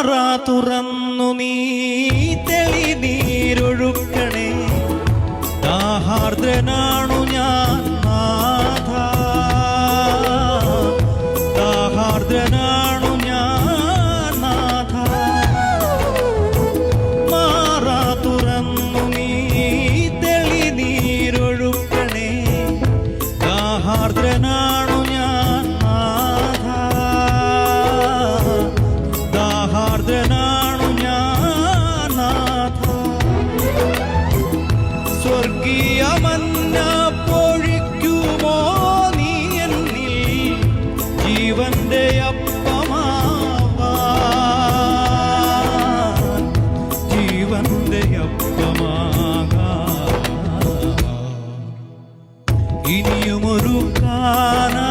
പാറ തുറന്നു നീ തെളി നീരൊഴുക്കണേ ദാഹാർദ്രനാണു ഇനിയുമൊരു കാണാൻ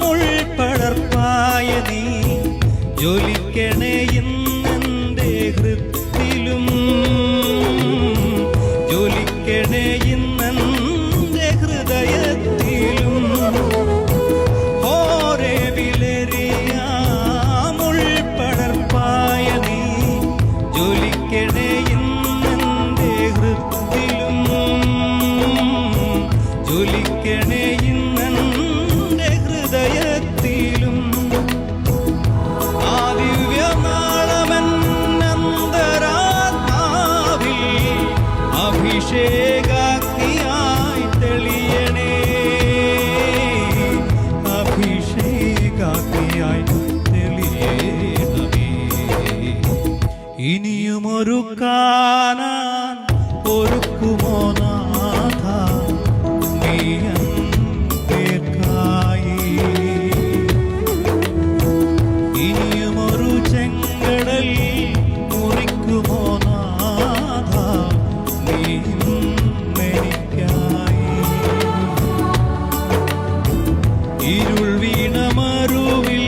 മുൾപ്പടർപ്പായ നീ ജോലിക്കണേ ഇന്നെന്റെ ഹൃത്തിലും. ജോലിക്കണേ ഇന്നെന്റെ ഹൃദയത്തിലും. ഓരേ വിലറിയ മുൾപ്പടർപ്പായ നീ ജോലിക്കണേ ഒരുക്കാനാൻ ഒരുക്കുമോ നാഥ? നീ പേർക്കായി ഇനിയുമൊരു ചെങ്കടൽ മുറിക്കുമോ നാഥ? നീ എനിക്കായി ഇരുൾ വീണമരുവിൽ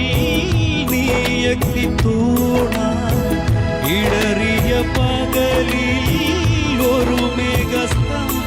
നീ എത്തിത്തൂ பகலில் ஒரு மேகஸ்தம்